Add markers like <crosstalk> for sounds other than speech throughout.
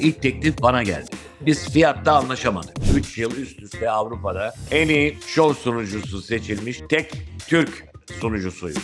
İlk teklif bana geldi. Biz fiyatta anlaşamadık. 3 yıl üst üste Avrupa'da en iyi show sunucusu seçilmiş tek Türk sunucusuyum.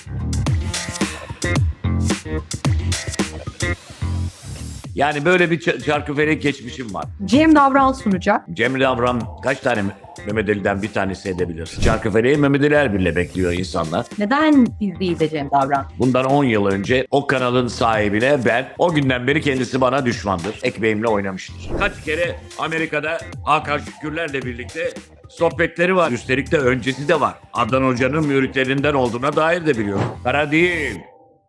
Yani böyle bir çarkıfelek geçmişim var. Cem Davran sunacak. Cemre Davran kaç tane Mehmet Ali'den bir tanesi edebilir? Çarkıfeleği Mehmet Ali Erbil'le bekliyor insanlar. Neden biz değil de Cem Davran? Bundan 10 yıl önce o kanalın sahibine ben o günden beri kendisi bana düşmandır. Ekmeğimle oynamıştır. Kaç kere Amerika'da Hakan Şükürler'le birlikte sohbetleri var. Üstelik de öncesi de var. Adnan Hoca'nın müritlerinden olduğuna dair de biliyorum. Kara değil.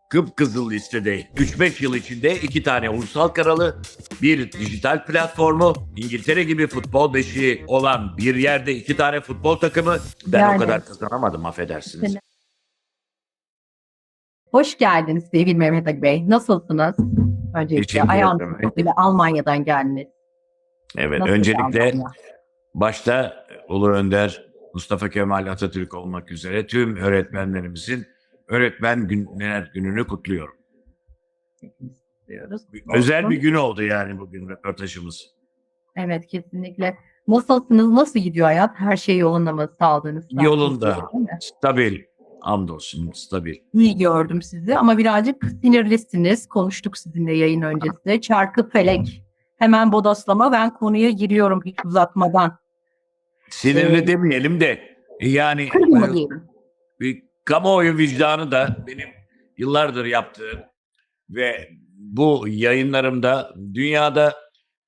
Kıpkızıl listede 3-5 yıl içinde iki tane ulusal kanalı, bir dijital platformu, İngiltere gibi futbol beşiği olan bir yerde iki tane futbol takımı. Ben Yani- o kadar kazanamadım affedersiniz. Hoş geldiniz sevgili Mehmet Ali Bey. Nasılsınız? Öncelikle Teşekkür ayağınız ederim. ile Almanya'dan geldiniz. Evet, Nasıl öncelikle başta Ulu Önder, Mustafa Kemal Atatürk olmak üzere tüm öğretmenlerimizin Öğretmen Günler Günü'nü kutluyorum. diyoruz. Özel bir gün oldu yani bugün röportajımız. Evet kesinlikle. Nasılsınız? Nasıl gidiyor hayat? Her şey yolunda mı? Sağlığınız? Yolunda. Stabil, hamdolsun stabil. İyi gördüm sizi ama birazcık sinirlisiniz. Konuştuk sizinle yayın öncesinde. Çarkı felek. Hemen bodoslama ben konuya giriyorum hiç uzatmadan. Sinirli Evet. demeyelim de yani e, bir kamuoyu vicdanı da benim yıllardır yaptığım ve bu yayınlarımda dünyada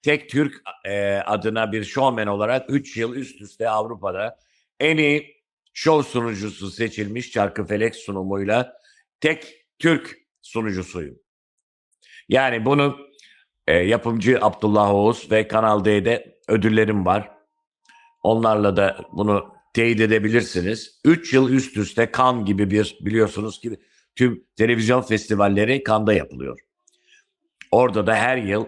tek Türk e, adına bir showman olarak 3 yıl üst üste Avrupa'da en iyi show sunucusu seçilmiş Çarkıfelek sunumuyla tek Türk sunucusuyum. Yani bunu e, yapımcı Abdullah Oğuz ve Kanal D'de ödüllerim var. Onlarla da bunu teyit edebilirsiniz. 3 yıl üst üste kan gibi bir biliyorsunuz ki tüm televizyon festivalleri Cannes'da yapılıyor. Orada da her yıl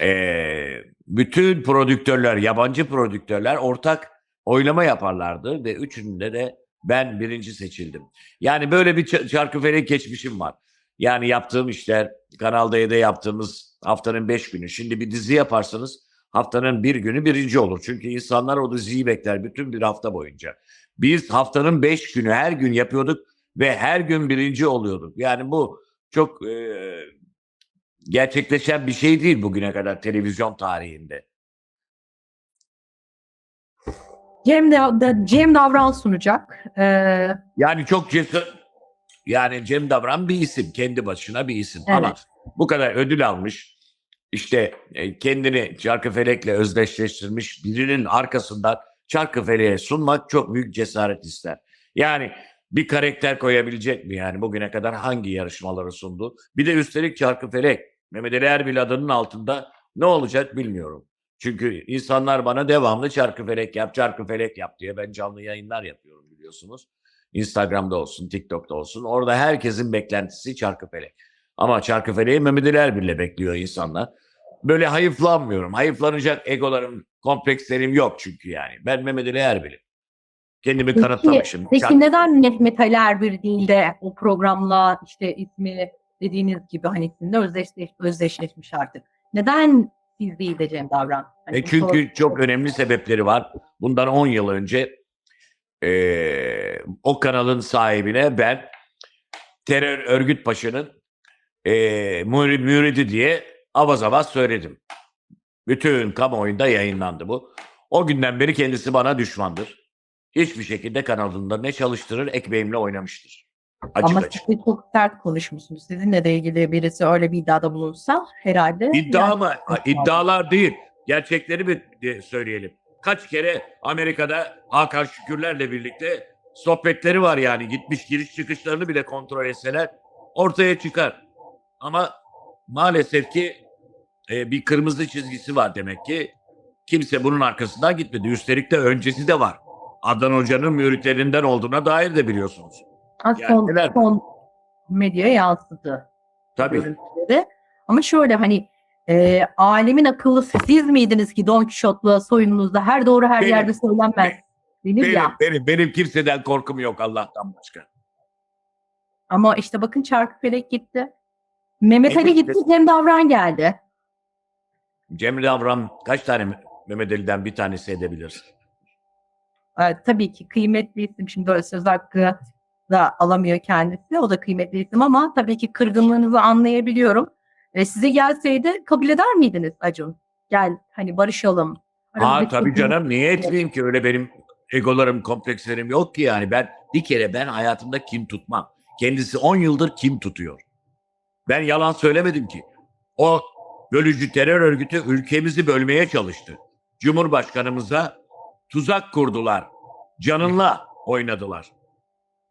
eee, bütün prodüktörler, yabancı prodüktörler ortak oylama yaparlardı ve üçünde de ben birinci seçildim. Yani böyle bir çarkıfelek geçmişim var. Yani yaptığım işler, Kanal D'de yaptığımız haftanın beş günü. Şimdi bir dizi yaparsanız haftanın bir günü birinci olur. Çünkü insanlar o diziyi bekler bütün bir hafta boyunca. Biz haftanın beş günü her gün yapıyorduk ve her gün birinci oluyorduk. Yani bu çok e, gerçekleşen bir şey değil bugüne kadar televizyon tarihinde. Cem, da- Cem Davran sunacak. Ee, Yani çok cesur, yani Cem Davran bir isim, kendi başına bir isim. Evet. Ama bu kadar ödül almış, işte e, kendini Çarkıfelek'le özdeşleştirmiş birinin arkasından Çarkıfelek'e sunmak çok büyük cesaret ister. Yani bir karakter koyabilecek mi yani bugüne kadar hangi yarışmaları sundu? Bir de üstelik Çarkıfelek, Mehmet Ali Erbil adının altında ne olacak bilmiyorum. Çünkü insanlar bana devamlı Çarkıfelek yap, Çarkıfelek yap diye ben canlı yayınlar yapıyorum biliyorsunuz. Instagram'da olsun, TikTok'ta olsun. Orada herkesin beklentisi Çarkıfelek. Ama Çarkıfelek'i Mehmet Ali Erbil'le bekliyor insanlar. Böyle hayıflanmıyorum. Hayıflanacak egolarım, komplekslerim yok çünkü yani. Ben Mehmet Ali Erbil'im. Kendimi peki, kanıtlamışım. peki Çark- neden Mehmet Ali Erbil değil de o programla işte ismi dediğiniz gibi hani sizinle özdeşleş, özdeşleşmiş artık. Neden siz değil de Cem Davran? Hani E çünkü soru- çok önemli sebepleri var. Bundan 10 yıl önce eee, o kanalın sahibine ben terör örgüt eee muri- müridi diye avaz avaz söyledim. Bütün kamuoyunda yayınlandı bu. O günden beri kendisi bana düşmandır. Hiçbir şekilde kanalında ne çalıştırır ekmeğimle oynamıştır. Açık Ama açık. siz de çok sert konuşmuşsunuz. Sizinle de ilgili birisi öyle bir iddiada bulunsa herhalde. İddia yani- mı? İddialar değil. Gerçekleri bir söyleyelim. Kaç kere Amerika'da Hakan Şükürler'le birlikte sohbetleri var yani. Gitmiş giriş çıkışlarını bile kontrol etseler ortaya çıkar. Ama maalesef ki e, bir kırmızı çizgisi var demek ki. Kimse bunun arkasından gitmedi. Üstelik de öncesi de var. Adnan Hoca'nın müritlerinden olduğuna dair de biliyorsunuz. Az Yani son, neler- son medyaya yansıdı. Tabii. Ama şöyle hani e, alemin akıllısı siz miydiniz ki Don Quixote'la soyununuzda her doğru her Benim. yerde söylenmez. Denir Benim, ya. benim, benim kimseden korkum yok Allah'tan başka. Ama işte bakın Çarkıfelek gitti. Mehmet Ali gitti, Cem Davran geldi. Cemre Avram kaç tane Mehmet Ali'den bir tanesi edebilir? Ee, tabii ki kıymetli isim. Şimdi böyle söz hakkı da alamıyor kendisi. O da kıymetli isim ama tabii ki kırgınlığınızı anlayabiliyorum. Ee, size gelseydi kabul eder miydiniz Acun? Gel hani barışalım. Ha tabii canım niye etmeyeyim ki öyle benim egolarım komplekslerim yok ki yani ben bir kere ben hayatımda kim tutmam. Kendisi 10 yıldır kim tutuyor. Ben yalan söylemedim ki. O bölücü terör örgütü ülkemizi bölmeye çalıştı. Cumhurbaşkanımıza tuzak kurdular. Canınla oynadılar.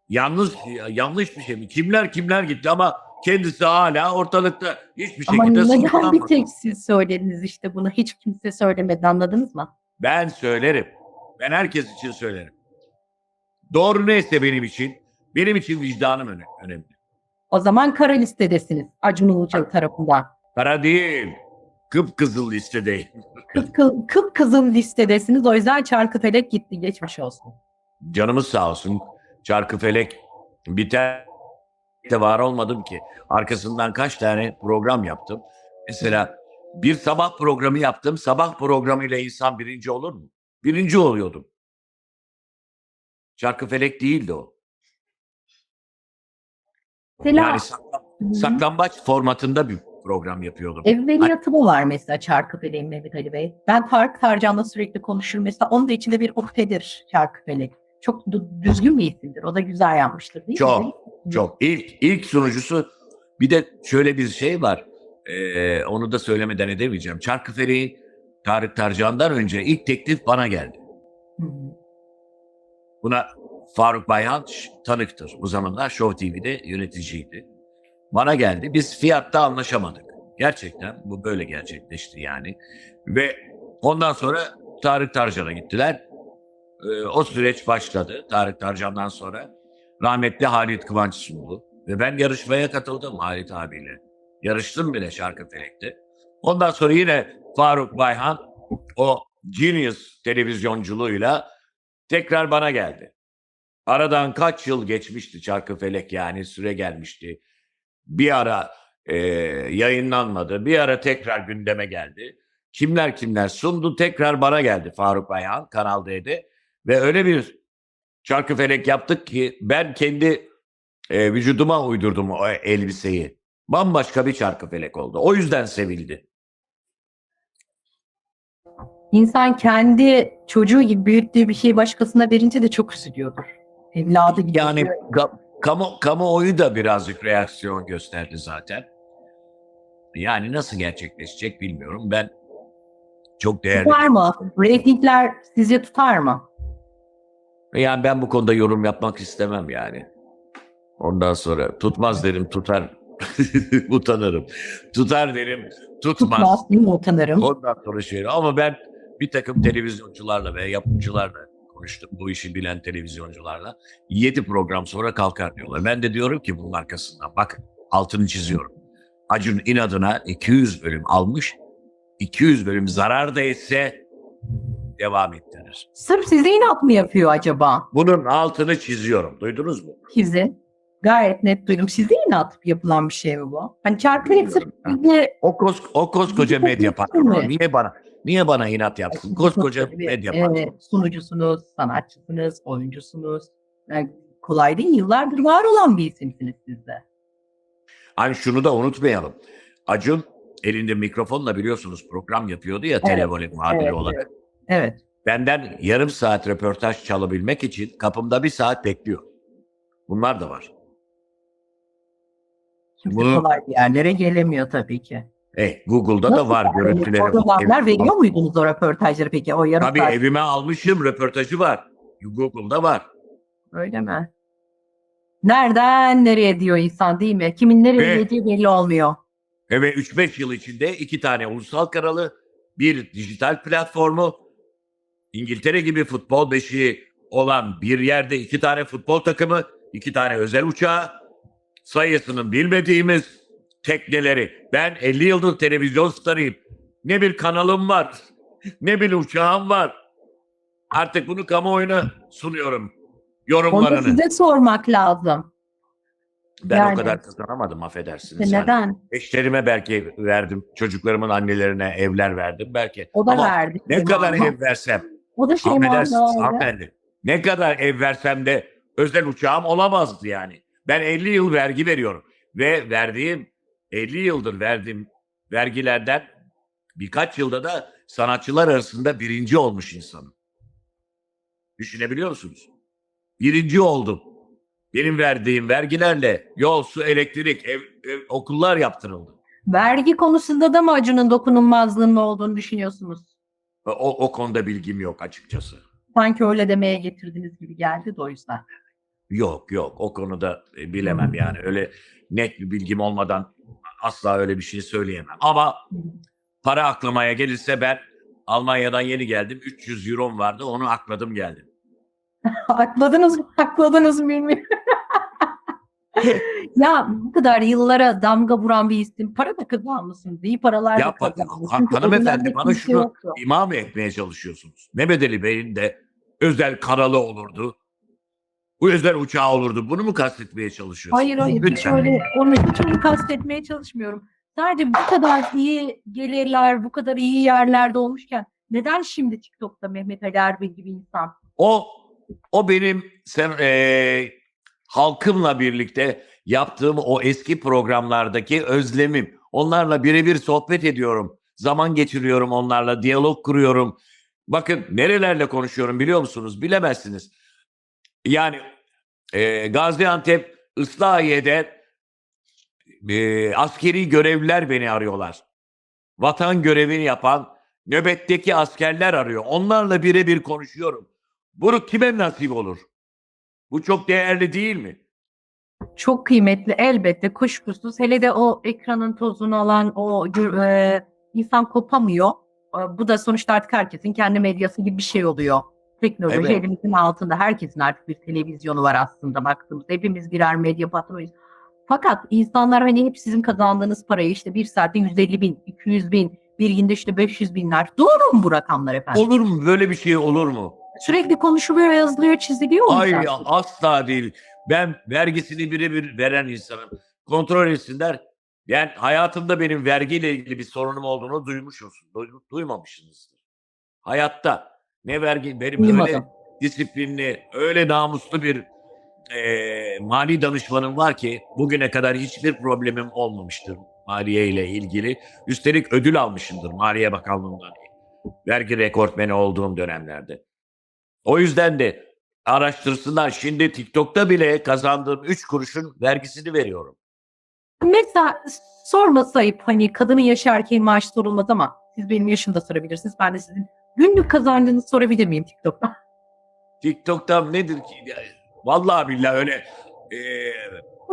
Yalnız yanlış bir şey mi? Kimler kimler gitti ama kendisi hala ortalıkta hiçbir Ama şekilde neden bir tek siz söylediniz işte bunu? Hiç kimse söylemedi anladınız mı? Ben söylerim. Ben herkes için söylerim. Doğru neyse benim için, benim için vicdanım öne- önemli. O zaman kara listedesiniz Acun Ilıcalı tarafından. Kara değil, kıpkızıl listedeyim. Kıpkı, kıpkızıl listedesiniz o yüzden Çarkıfelek gitti geçmiş olsun. Canımız sağ olsun. Çarkıfelek biter de var olmadım ki. Arkasından kaç tane program yaptım. Mesela bir sabah programı yaptım. Sabah programıyla insan birinci olur mu? Birinci oluyordum. Çarkıfelek değildi o. Mesela Yani saklam- saklambaç formatında bir program yapıyordum. evveliyatı mı var mesela Çarkıfelek'in Mehmet Ali Bey? Ben Tarık Tarcan'la sürekli konuşurum. Mesela onun da içinde bir uktedir Çarkıfelek. Çok dü- düzgün bir isimdir. O da güzel yapmıştır değil Çok, mi? Çok. İlk, ilk sunucusu bir de şöyle bir şey var. Ee, onu da söylemeden edemeyeceğim. Çarkıfelek'i Tarık Tarcan'dan önce ilk teklif bana geldi. Hı hı. Buna Faruk Bayhan tanıktır. Bu zamanlar Show TV'de yöneticiydi. Bana geldi. Biz fiyatta anlaşamadık. Gerçekten bu böyle gerçekleşti yani. Ve ondan sonra Tarık Tarcan'a gittiler. Ee, o süreç başladı. Tarık Tarcan'dan sonra rahmetli Halit Kıvanç sundu. Ve ben yarışmaya katıldım Halit abiyle. Yarıştım bile Şarkıfelek'te. Ondan sonra yine Faruk Bayhan o Genius televizyonculuğuyla tekrar bana geldi. Aradan kaç yıl geçmişti Çarkıfelek yani süre gelmişti. Bir ara e, yayınlanmadı. Bir ara tekrar gündeme geldi. Kimler kimler sundu tekrar bana geldi Faruk Bayhan Kanal D'de. Ve öyle bir Çarkıfelek yaptık ki ben kendi e, vücuduma uydurdum o elbiseyi. Bambaşka bir Çarkıfelek oldu. O yüzden sevildi. İnsan kendi çocuğu gibi büyüttüğü bir şeyi başkasına verince de çok üzülüyordur. Evladı gibi. Yani kamu, kamuoyu da birazcık reaksiyon gösterdi zaten. Yani nasıl gerçekleşecek bilmiyorum. Ben çok değerli. tutar mı? Ratingler sizce tutar mı? Yani ben bu konuda yorum yapmak istemem yani. Ondan sonra tutmaz derim tutar. <laughs> Utanırım. Tutar derim tutmaz. Tutmaz değil mi utanırım? Ondan sonra şey ama ben bir takım televizyoncularla ve yapımcılarla konuştum. Bu işi bilen televizyoncularla. Yedi program sonra kalkar diyorlar. Ben de diyorum ki bunun arkasından bakın altını çiziyorum. Acun inadına 200 bölüm almış. 200 bölüm zarar da etse devam ettirir. Sırf size inat mı yapıyor acaba? Bunun altını çiziyorum. Duydunuz mu? Size. Gayet net duydum. Size inat yapılan bir şey mi bu? Hani çarpılarak sırf O, kos, o koskoca medya patronu niye bana niye bana inat yapsın? Koskoca medya e, sunucusunuz, sanatçısınız, oyuncusunuz. Yani kolay değil. Yıllardır var olan bir isimsiniz siz de. Hani şunu da unutmayalım. Acun elinde mikrofonla biliyorsunuz program yapıyordu ya televolet muhabiri Evet, olarak. Evet. Benden yarım saat röportaj çalabilmek için kapımda bir saat bekliyor. Bunlar da var. Kimse Bunu- kolay yerlere gelemiyor tabii ki. E, Google'da da var Nasıl yani? görüntüleri. Programlar veriyor muydunuz o röportajları peki? O yarım Tabii saat. evime almışım röportajı var. Google'da var. Öyle mi? Nereden nereye diyor insan değil mi? Kimin nereye Ve- geleceği belli olmuyor. E Ve 3-5 yıl içinde iki tane ulusal kanalı, bir dijital platformu, İngiltere gibi futbol beşiği olan bir yerde iki tane futbol takımı, iki tane özel uçağı, sayısının bilmediğimiz tekneleri. Ben 50 yıldır televizyon starıyım. Ne bir kanalım var, ne bir uçağım var. Artık bunu kamuoyuna sunuyorum. Onu Yorumlarını. size sormak lazım. Ben Yani. o kadar kazanamadım affedersiniz. İşte Yani neden? Eşlerime belki verdim. Çocuklarımın annelerine evler verdim belki. O da Ama verdi. ne kadar Ama ev versem O da şey hanımefendi. Ne kadar ev versem de özel uçağım olamazdı yani. Ben 50 yıl vergi veriyorum. Ve verdiğim 50 yıldır verdiğim vergilerden birkaç yılda da sanatçılar arasında birinci olmuş insanım. Düşünebiliyor musunuz? Birinci oldum. Benim verdiğim vergilerle yol, su, elektrik, ev, ev- okullar yaptırıldı. Vergi konusunda da mı Acun'un dokunulmazlığının olduğunu düşünüyorsunuz? O, o konuda bilgim yok açıkçası. Sanki öyle demeye getirdiniz gibi geldi de o yüzden. Yok yok o konuda e, bilemem yani öyle net bir bilgim olmadan asla öyle bir şey söyleyemem. Ama para aklamaya gelirse ben Almanya'dan yeni geldim 300 eurom vardı onu akladım geldim. <laughs> Akladınız mı? Akladınız mı bilmiyorum. <laughs> ya bu kadar yıllara damga vuran bir isim para da kazanmışsınız. İyi paralar Ya da kazanmışsınız. ha- hanımefendi, bana kimse şunu- yoktu. İmam etmeye çalışıyorsunuz. Mehmet Ali Bey'in de özel kanalı olurdu. Bu özel uçağı olurdu. Bunu mu kastetmeye çalışıyorsunuz? Hayır hayır hiç öyle onu hiç öyle kastetmeye çalışmıyorum. Sadece bu kadar iyi gelirler, bu kadar iyi yerlerde olmuşken neden şimdi TikTok'ta Mehmet Ali Erbil gibi insan? O o benim sen eee, halkımla birlikte yaptığım o eski programlardaki özlemim. Onlarla birebir sohbet ediyorum. Zaman geçiriyorum onlarla, diyalog kuruyorum. Bakın nerelerle konuşuyorum biliyor musunuz? Bilemezsiniz. Yani eee, Gaziantep Islahiye'de eee, askeri görevliler beni arıyorlar. Vatan görevini yapan nöbetteki askerler arıyor. Onlarla birebir konuşuyorum. Bunu kime nasip olur? Bu çok değerli değil mi? Çok kıymetli elbette kuşkusuz. Hele de o ekranın tozunu alan o e, insan kopamıyor. E, bu da sonuçta artık herkesin kendi medyası gibi bir şey oluyor. Teknoloji Evet. elimizin altında. Herkesin artık bir televizyonu var aslında baktığımızda. Hepimiz birer medya patronuyuz. Fakat insanlar hani hep sizin kazandığınız parayı işte bir saatte 150 bin, 200 bin, bir günde işte 500 binler. Doğru mu bu rakamlar efendim? Olur mu? Böyle bir şey olur mu? Sürekli konuşuluyor, yazılıyor, çiziliyor mu? Hayır zaten? asla değil. Ben vergisini birebir veren insanım. Kontrol etsinler. Yani hayatımda benim vergiyle ilgili bir sorunum olduğunu duymuşsunuz. duy- Duymamışsınızdır. Hayatta ne vergi benim öyle Duymadım. disiplinli, öyle namuslu bir eee, mali danışmanım var ki bugüne kadar hiçbir problemim olmamıştır maliye ile ilgili. Üstelik ödül almışımdır Maliye Bakanlığı'ndan. Vergi rekortmeni olduğum dönemlerde. O yüzden de araştırsınlar. Şimdi TikTok'ta bile kazandığım 3 kuruşun vergisini veriyorum. Mesela sorması ayıp hani kadının yaşı erkeğin maaşı sorulmaz ama siz benim yaşımda sorabilirsiniz. Ben de sizin günlük kazancınızı sorabilir miyim TikTok'ta? TikTok'ta nedir ki? Vallahi billahi öyle eee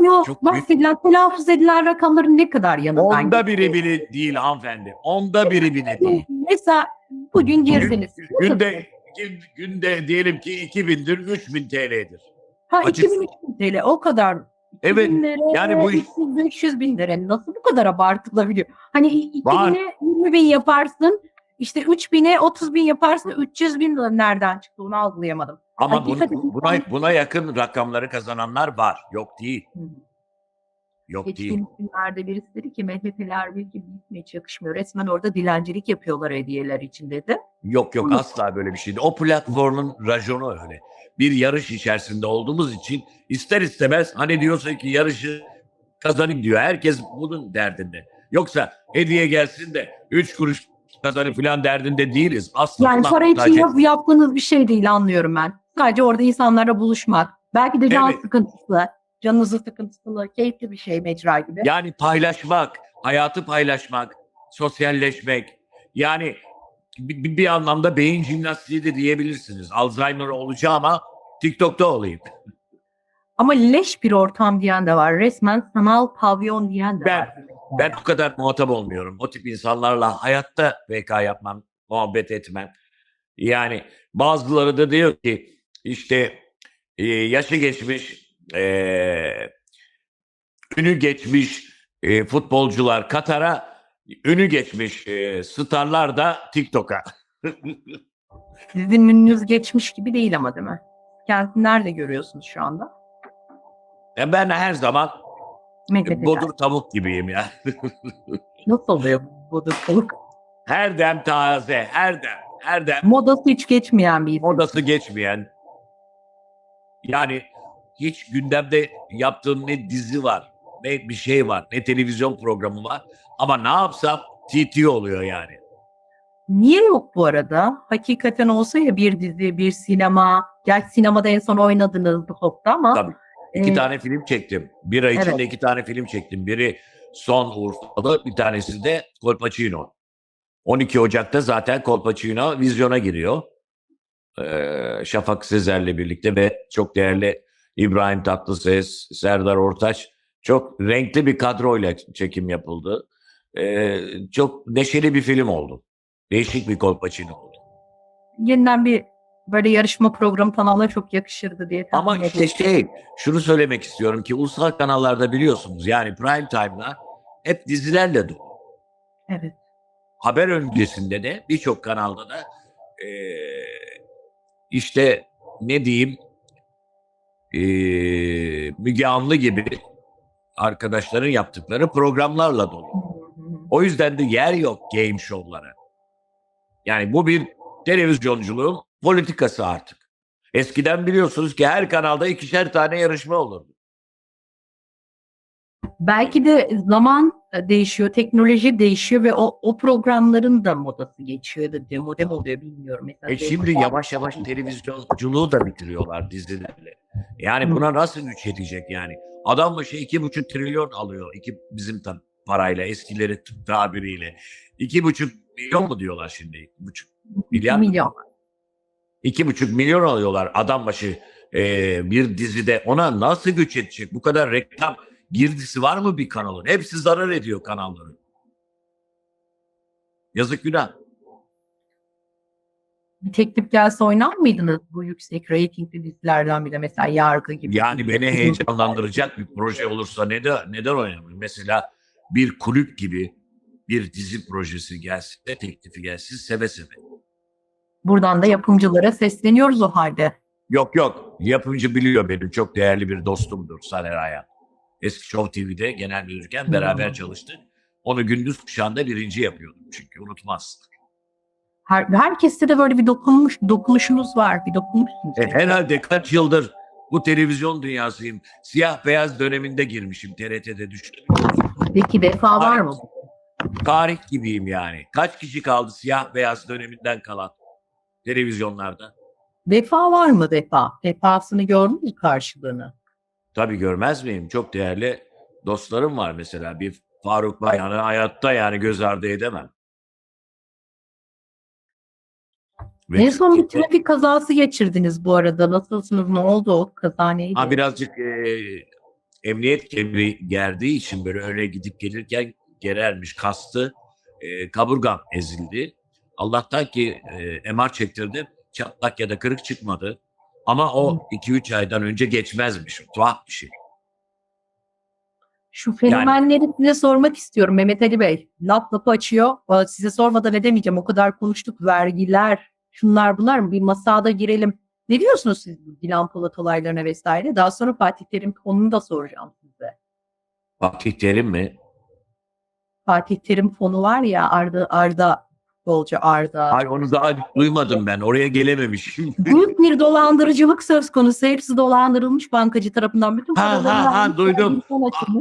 Yok Çok bahsedilen telaffuz edilen rakamların ne kadar yanından onda biri bile değil hanımefendi. Onda biri bile değil. Mesela bugün girdiniz. Günde gün- günde diyelim ki 2000'dir 3000 TL'dir. Ha açık- 2000 TL o kadar. Evet, 2000 lira, yani bu iş- 300, 500 bin lira nasıl bu kadar abartılabiliyor? Hani Var. 2000'e 20 bin yaparsın işte 3000'e 30 bin yaparsın 300 bin lira nereden çıktı onu algılayamadım. Ama Ay, bunu- buna, buna yakın rakamları kazananlar var. Yok değil. Hı. Yok değil. Geçtiğimiz günlerde birisi dedi ki Mehmet Ali Erbil gibi hiç yakışmıyor. Resmen orada dilencilik yapıyorlar hediyeler için dedi. Yok yok Hı. asla böyle bir şey değil. O platformun raconu öyle. Bir yarış içerisinde olduğumuz için ister istemez hani diyorsa ki yarışı kazanayım diyor. Herkes bunun derdinde. Yoksa hediye gelsin de 3 kuruş kazanayım falan derdinde değiliz. Asla. Yani para için yap, yaptığınız bir şey değil anlıyorum ben. Sadece orada insanlarla buluşmak. Belki de can Evet. sıkıntısı, canınızı sıkıntısı, keyifli bir şey mecra gibi. Yani paylaşmak, hayatı paylaşmak, sosyalleşmek. Yani bir, bir- bir anlamda beyin jimnastiği de diyebilirsiniz. Alzheimer olacağım ama TikTok'ta olayım. Ama leş bir ortam diyen de var. Resmen sanal pavyon diyen de Ben- var. Ben o kadar muhatap olmuyorum. O tip insanlarla hayatta VK yapmam, muhabbet etmem. Yani bazıları da diyor ki işte e, yaşı geçmiş, e, ünü geçmiş e, futbolcular Katar'a, ünü geçmiş e, starlar da TikTok'a. <laughs> Sizin ününüz geçmiş gibi değil ama değil mi? Kendinizi nerede görüyorsunuz şu anda? E, ben her zaman Medvedev. Bodur tavuk gibiyim ya. <laughs> Nasıl oluyor bodur tavuk? her dem taze, her dem, her dem. Modası hiç geçmeyen bir isim. Modası geçmeyen. Yani hiç gündemde yaptığım ne dizi var, ne bir şey var, ne televizyon programı var. Ama ne yapsam TT oluyor yani. Niye yok bu arada? Hakikaten olsa ya bir dizi, bir sinema. Gerçi sinemada en son oynadınız bu hopta ama. Tabii. İki e, tane film çektim. Bir ay içinde Evet. iki tane film çektim. Biri Son Urfalı, bir tanesi de Colpacino. 12 Ocak'ta zaten Colpacino vizyona giriyor. Ee, Şafak Sezer'le birlikte ve çok değerli İbrahim Tatlıses, Serdar Ortaç. Çok renkli bir kadroyla çekim yapıldı. Ee, çok neşeli bir film oldu. Değişik bir Colpacino oldu. yeniden bir böyle yarışma programı kanalına çok yakışırdı diye tahmin Ama işte şey, şunu söylemek istiyorum ki ulusal kanallarda biliyorsunuz yani prime time'lar hep dizilerle dolu. Evet. Haber öncesinde de birçok kanalda da eee, işte ne diyeyim eee Müge Anlı gibi arkadaşların yaptıkları programlarla dolu. O yüzden de yer yok game show'lara. Yani bu bir televizyonculuğun politikası artık. Eskiden biliyorsunuz ki her kanalda ikişer tane yarışma olurdu. Belki de zaman e, değişiyor, teknoloji değişiyor ve o, o programların da modası geçiyor da demode mi oluyor bilmiyorum. Mesela E şimdi yavaş yavaş televizyonculuğu da bitiriyorlar dizilerle. Yani buna nasıl güç yetecek yani? Adam başı iki buçuk trilyon alıyor iki bizim ta- parayla eskileri tabiriyle. İki buçuk milyon mu diyorlar şimdi? Buçuk milyar milyon. İki buçuk milyon alıyorlar adam başı e, bir dizide. Ona nasıl güç yetecek? Bu kadar reklam girdisi var mı bir kanalın? Hepsi zarar ediyor kanalların. Yazık günah. Bir teklif gelse oynar mıydınız bu yüksek reytingli dizilerden bile mesela Yargı gibi? Yani beni heyecanlandıracak bir proje olursa neden neden oynamıyorum? Mesela bir kulüp gibi bir dizi projesi gelsin, de teklifi gelsin seve seve. Buradan da yapımcılara sesleniyoruz o halde. Yok yok yapımcı biliyor benim çok değerli bir dostumdur Saner Ayan. Eski Show TV'de genel müdürken beraber Hmm. çalıştık. Onu gündüz kuşağında birinci yapıyordum çünkü unutmaz. Her, herkeste de böyle bir dokunmuş, dokunuşunuz var. Bir dokunmuşsunuz. E, herhalde kaç yıldır bu televizyon dünyasıyım. Siyah beyaz döneminde girmişim TRT'de düştüm. Peki vefa var mı? tarih gibiyim yani. Kaç kişi kaldı siyah beyaz döneminden kalan televizyonlarda? Vefa var mı vefa? Vefasını gördün mü karşılığını? Tabii görmez miyim? Çok değerli dostlarım var mesela. Bir Faruk Bayhan'ı hayatta yani göz ardı edemem. Ve En son bir trafik kazası geçirdiniz bu arada. Nasılsınız? Ne oldu o kaza neydi? Ha, birazcık e, emniyet kemeri gerdiği için böyle öne gidip gelirken gerermiş, kastı. E, kaburgam ezildi. Allah'tan ki e, MR çektirdim. Çatlak ya da kırık çıkmadı. Ama o 2-3 aydan önce geçmezmiş. Tuhaf bir şey. Şu fenomenleri size sormak istiyorum Mehmet Ali Bey. Laf lafı açıyor. Size sormadan edemeyeceğim. O kadar konuştuk. Vergiler, şunlar bunlar mı? Bir masada girelim. Ne diyorsunuz siz bu Dilan Polat olaylarına vesaire? Daha sonra Fatih Terim fonunu da soracağım size. Fatih Terim mi? Fatih Terim fonu var ya Arda Arda futbolcu Arda. Ay onu daha duymadım ben. Oraya gelememişim. <laughs> Büyük bir dolandırıcılık söz konusu. Hepsi dolandırılmış bankacı tarafından. Bütün Ha, ha, ha, duydum.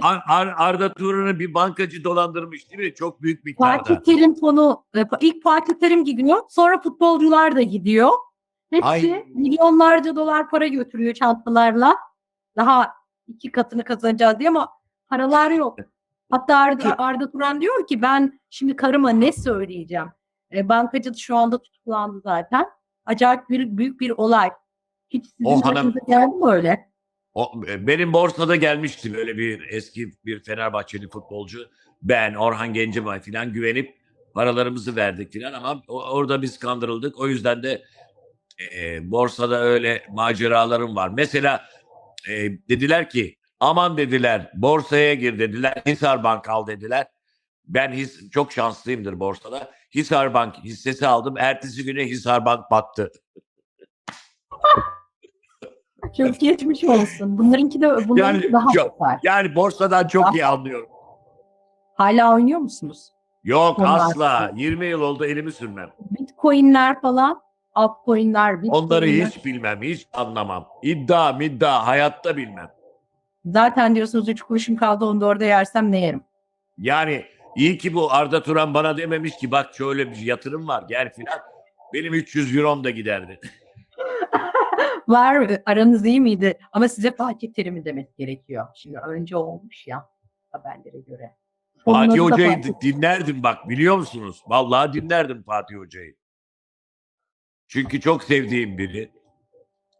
Ar- Ar- Arda Turan'ı bir bankacı dolandırmış değil mi? Çok büyük miktarda. Fatih Terim fonu e, ilk Fatih Terim gidiyor. Sonra futbolcular da gidiyor. Hepsi Ay. milyonlarca dolar para götürüyor çantalarla. Daha iki katını kazanacağız diye ama paralar yok. <laughs> Hatta Arda, Arda Turan diyor ki ben şimdi karıma ne söyleyeceğim? E, bankacı şu anda tutuklandı zaten. Acayip bir, büyük bir olay. Hiç sizin O hanım- geldi mi öyle? O, e, benim borsada gelmişti böyle bir eski bir Fenerbahçeli futbolcu. Ben, Orhan Gencebay falan güvenip paralarımızı verdik falan ama orada biz kandırıldık. O yüzden de e, borsada öyle maceralarım var. Mesela e, dediler ki aman dediler borsaya gir dediler. Hisar Bank al dediler. Ben his, çok şanslıyımdır borsada. Hisar Bank hissesi aldım. Ertesi güne Hisar Bank battı. <laughs> Çok geçmiş olsun. Bunlarınki de bunlarınki Yani daha çok- süper. Yani borsadan çok iyi anlıyorum. Hala oynuyor musunuz? Yok Onlar- asla. 20 yıl oldu elimi sürmem. Bitcoin'ler falan, altcoin'ler, bitcoin'ler. Onları hiç bilmem, hiç anlamam. İddia, middia hayatta bilmem. Zaten diyorsunuz üç kuruşum kaldı onu da orada yersem ne yerim? Yani iyi ki bu Arda Turan bana dememiş ki bak şöyle bir yatırım var gel filan. Benim 300 eurom da giderdi. <laughs> Var aranız iyi miydi? Ama size Fatih Terim'i demek gerekiyor. Şimdi önce olmuş ya haberlere göre. Fatih Hoca'yı Fatih. dinlerdim bak biliyor musunuz? Vallahi dinlerdim Fatih Hoca'yı. Çünkü çok sevdiğim biri.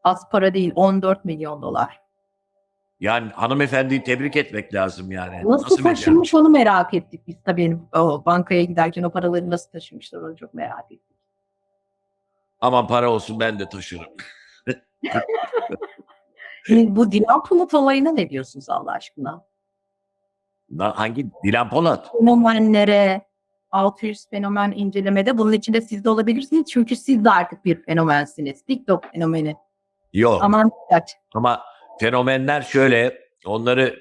Az para değil 14 milyon dolar. Yani hanımefendiyi tebrik etmek lazım yani. Nasıl, becermiş? taşınmış onu merak ettik biz tabii. O bankaya giderken o paraları nasıl taşımışlar onu çok merak ettik. Aman para olsun ben de taşırım. <laughs> Şimdi bu Dilan Polat olayına ne diyorsunuz Allah aşkına? Na- Hangi? Dilan Polat. Fenomenlere 600 fenomen incelemede bunun içinde siz de olabilirsiniz. Çünkü siz de artık bir fenomensiniz. TikTok fenomeni. Yok. Aman dikkat. Ama fenomenler şöyle onları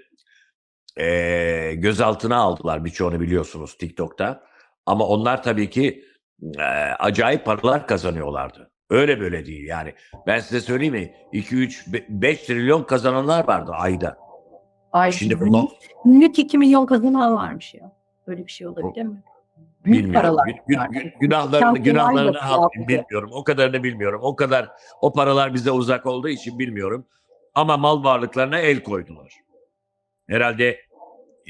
eee gözaltına aldılar birçoğunu biliyorsunuz TikTok'ta. Ama onlar tabii ki eee, acayip paralar kazanıyorlardı. Öyle böyle değil yani. Ben size söyleyeyim mi? 2 3 5 trilyon kazananlar vardı ayda. Ay, Şimdi bunu Günlük 2 milyon kazanan varmış ya. Böyle bir şey olabilir mi? Büyük bilmiyorum. paralar. Gün- gün- gün- günahlarını günahlarını bilmiyorum. O kadarını bilmiyorum. O kadar o paralar bize uzak olduğu için bilmiyorum. Ama mal varlıklarına el koydular. Herhalde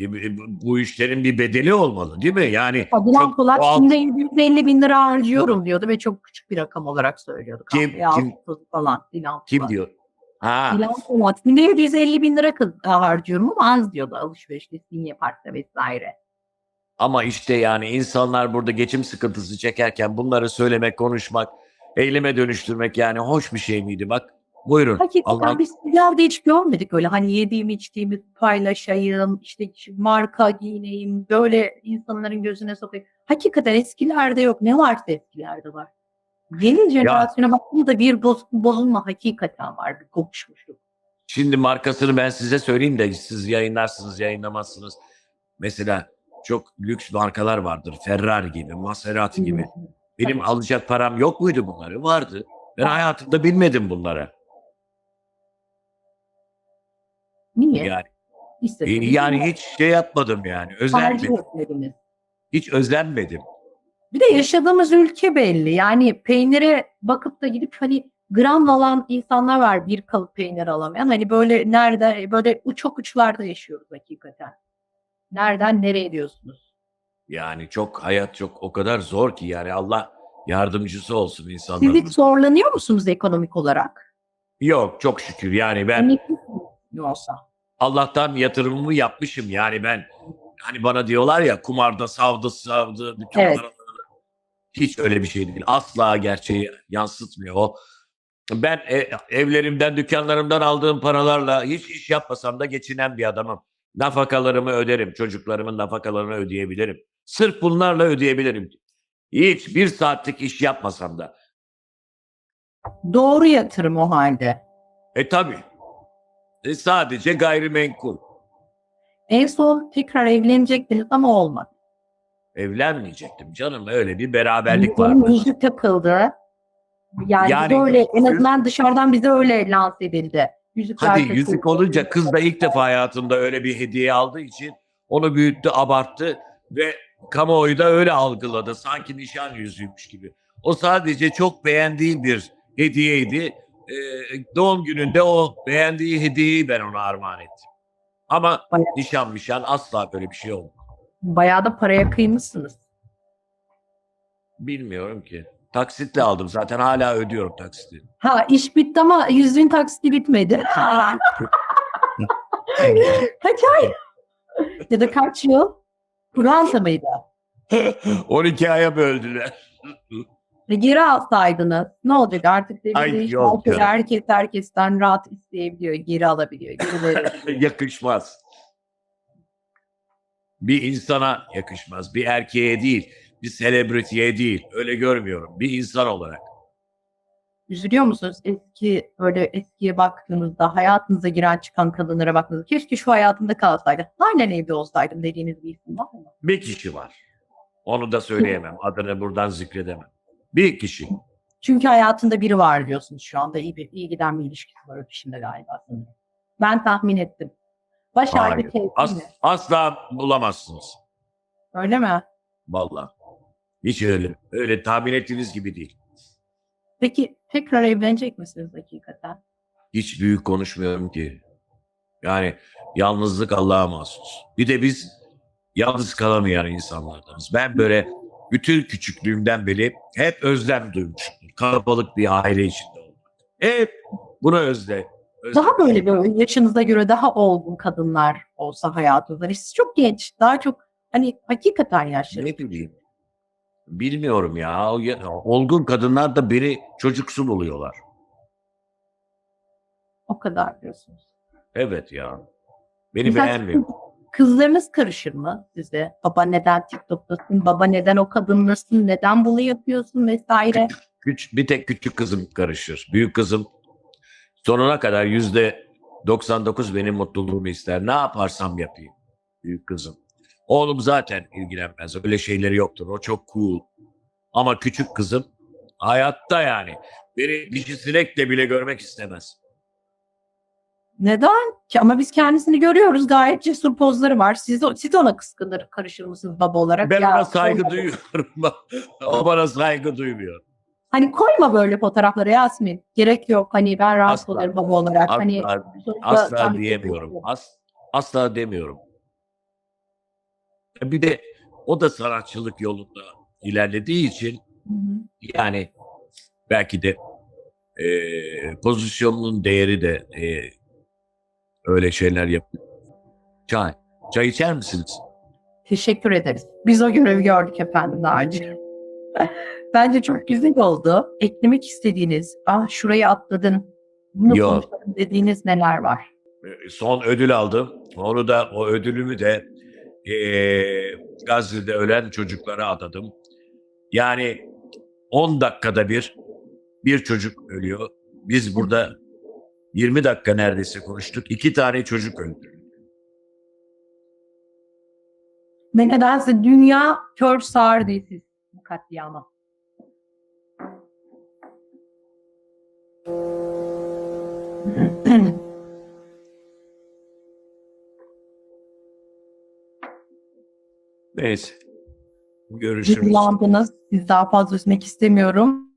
e, bu- bu işlerin bir bedeli olmalı değil mi? Yani çok Polat doğal- şimdi 750 bin lira harcıyorum diyordu ve çok küçük bir rakam olarak söylüyordu. Kim- kim- falan Dilan kim Polat. diyor? Ha, Dilan Polat şimdi 750 bin lira harcıyorum ama az diyordu alışverişte Sinye Park'ta vesaire. ama işte yani insanlar burada geçim sıkıntısı çekerken bunları söylemek, konuşmak, eyleme dönüştürmek yani hoş bir şey miydi? Bak buyurun. Hakikaten Allah biz ileride hiç görmedik öyle hani yediğimi içtiğimi paylaşayım işte marka giyineyim böyle insanların gözüne sokayım. Hakikaten eskilerde yok ne varsa eskilerde var. Yeni jenerasyona baktığımda bir boz, bozulma hakikaten var bir kokuşmuşluk. Şimdi markasını ben size söyleyeyim de siz yayınlarsınız, yayınlamazsınız. Mesela çok lüks markalar vardır. Ferrari gibi, Maserati gibi. Benim alacak param yok muydu bunları? Vardı. Ben hayatımda bilmedim bunları. Niye? Yani, İstediğiniz yani hiç şey yapmadım yani. tercih Özenmedim. etmediniz. Hiç özenmedim. Bir de yaşadığımız ülke belli. Yani peynire bakıp da gidip hani gram alan insanlar var bir kalıp peynir alamayan. Hani böyle nerede böyle çok uçlarda yaşıyoruz hakikaten. Nereden nereye diyorsunuz? Yani çok hayat çok o kadar zor ki yani Allah yardımcısı olsun Siz insanların. hiç zorlanıyor musunuz ekonomik olarak? Yok çok şükür yani ben? Ne olsa. Allah'tan yatırımımı yapmışım. Yani ben hani bana diyorlar ya kumarda savdı savdı bütün Evet. paraları. Hiç öyle bir şey değil. Asla gerçeği yansıtmıyor o. Ben e- evlerimden, dükkanlarımdan aldığım paralarla hiç iş yapmasam da geçinen bir adamım. Nafakalarımı öderim. Çocuklarımın nafakalarını ödeyebilirim. Sırf bunlarla ödeyebilirim. Hiç bir saatlik iş yapmasam da. Doğru yatırım o halde. E tabi. E, sadece gayrimenkul. En son tekrar evlenecektiniz ama olmadı. Evlenmeyecektim canım. Öyle bir beraberlik vardı. Yüzük takıldı. Yani, Yani- bize öyle en azından dışarıdan bize öyle lanse edildi. Yüzükler Hadi yüzük olunca kız da ilk defa hayatında öyle bir hediye aldığı için onu büyüttü, abarttı ve kamuoyu da öyle algıladı. Sanki nişan yüzüğümüş gibi. O sadece çok beğendiği bir hediyeydi. Ee, doğum gününde o beğendiği hediyeyi ben ona armağan ettim. Ama Bayağı- nişan mişan asla böyle bir şey olmadı. Bayağı da paraya kıymışsınız. Bilmiyorum ki. Taksitle aldım zaten hala ödüyorum taksiti. Ha iş bitti ama yüzüğün taksiti bitmedi. <laughs> Kaç ay? ya da kaç yıl? Fransa mıydı? <laughs> 12 aya böldüler. <laughs> Ve geri alsaydınız ne olacak artık devir Ay, değişti. yok Herkes, ya. herkes herkesten rahat isteyebiliyor, geri alabiliyor. Geri verebiliyor. <laughs> yakışmaz. Bir insana yakışmaz. Bir erkeğe değil. Bir selebritiye değil. Öyle görmüyorum. Bir insan olarak. Üzülüyor musunuz? Eski böyle eskiye baktığınızda hayatınıza giren çıkan kadınlara baktığınızda keşke şu hayatımda kalsaydı. Halen evde olsaydım dediğiniz bir isim var mı? Bir kişi var. Onu da söyleyemem. Adını buradan zikredemem. Bir kişi. Çünkü hayatında biri var diyorsunuz şu anda. iyi, bir, iyi giden bir ilişkisi var öpüşünde galiba. Ben tahmin ettim. Baş Hayır. ağrı keyfi As- mi? asla bulamazsınız. Öyle mi? Vallahi. Hiç öyle. Öyle tahmin ettiğiniz gibi değil. Peki tekrar evlenecek misiniz hakikaten? Hiç büyük konuşmuyorum ki. Yani yalnızlık Allah'a mahsus. Bir de biz yalnız kalamayan insanlardanız. Ben böyle bütün küçüklüğümden beri hep özlem duymuşumdur. Kalabalık bir aile içinde olmak. Hep bunu özle. özle- Daha böyle bir yaşınıza göre daha olgun kadınlar olsa hayatınızda. Hani Siz çok genç, daha çok hani hakikaten yaşlı. Ne bileyim. Bilmiyorum ya. Olgun kadınlar da beni çocuksu buluyorlar. O kadar diyorsunuz. Evet ya. Beni Mesela beğenmiyor. Kızlarınız karışır mı size? Baba neden TikTok'tasın? Baba neden o kadınlasın? Neden bunu yapıyorsun vesaire? Küç, bir tek küçük kızım karışır. Büyük kızım sonuna kadar yüzde 99 benim mutluluğumu ister. Ne yaparsam yapayım. Büyük kızım. Oğlum zaten ilgilenmez. Öyle şeyleri yoktur. O çok cool. Ama küçük kızım hayatta yani. Beni dişi sinekle bile görmek istemez. Neden? Ki Ama biz kendisini görüyoruz. Gayet cesur pozları var. Siz, siz ona kıskanır, karışır mısınız baba olarak? Ben Ya, ona saygı koyma- duyuyorum. <laughs> o bana saygı duymuyor. Hani koyma böyle fotoğrafları Yasmin. Gerek yok. Hani ben rahatsız olurum baba olarak. Hani Asla, sonuçta asla diyemiyorum. As, asla demiyorum. Bir de o da sanatçılık yolunda ilerlediği için Hı hı. yani belki de eee pozisyonunun değeri de eee, öyle şeyler yapıyor. Çay. Çay içer misiniz? Teşekkür ederiz. Biz o görevi gördük efendim daha önce. <laughs> Bence çok güzel oldu. Eklemek istediğiniz, ah şurayı atladın, bunu Yok. konuşalım dediğiniz neler var? Ee, Son ödül aldım. Onu da o ödülümü de eee Gazze'de ölen çocuklara adadım. Yani 10 dakikada bir bir çocuk ölüyor. Biz burada 20 dakika neredeyse konuştuk. İki tane çocuk öldü. Ve nedense dünya kör sağır değil siz bu katliama. Neyse. Görüşürüz. Duygulandınız. Siz daha fazla üzmek istemiyorum.